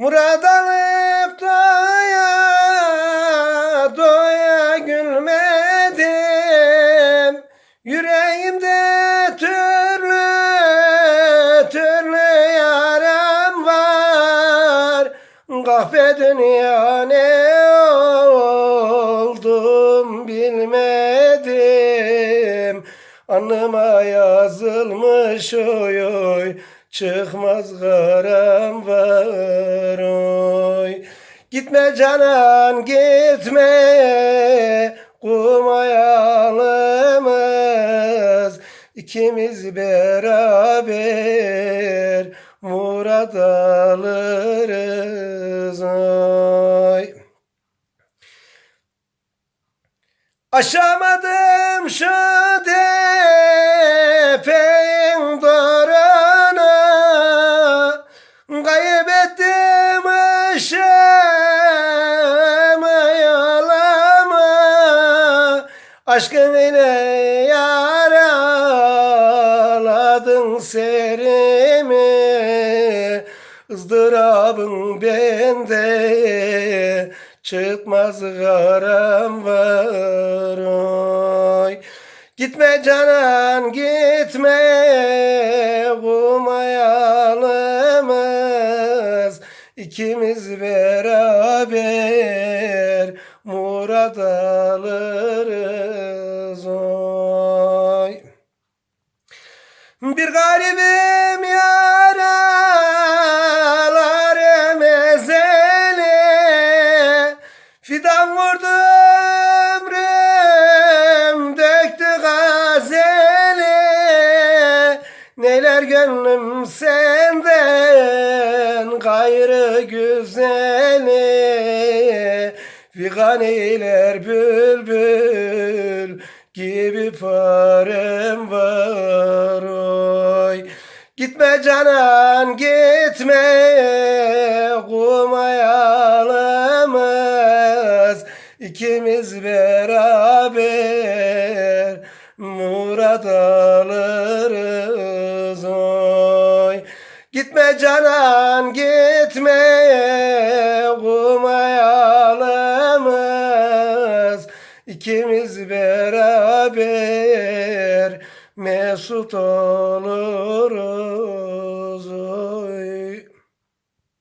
Murad alıp doya doya gülmedim. Yüreğimde türlü türlü yaram var. Kahpe dünya ne Anıma yazılmış oy oy. Çıkmaz karam var oy. Gitme canan gitme. Kumayalımız ikimiz beraber Murad alırız oy. Aşamadım şu tepeğin Aşkın ile yaraladın serimi. Izdırabın bende Çıkmaz garam var. Oy. Gitme canan gitme Kumayalımız ikimiz beraber Murad alırız oy bir garibim yaralarım ezeli. Fidan vurdu ömrüm döktü gazeli. Neler gönlüm senden gayrı güzeli. Figaniler bülbül gibi parem var Gitme canan gitme kumayalımız ikimiz beraber Murad alırız oy. Gitme canan gitme kumayalımız ikimiz beraber mesut oluruz. Oy.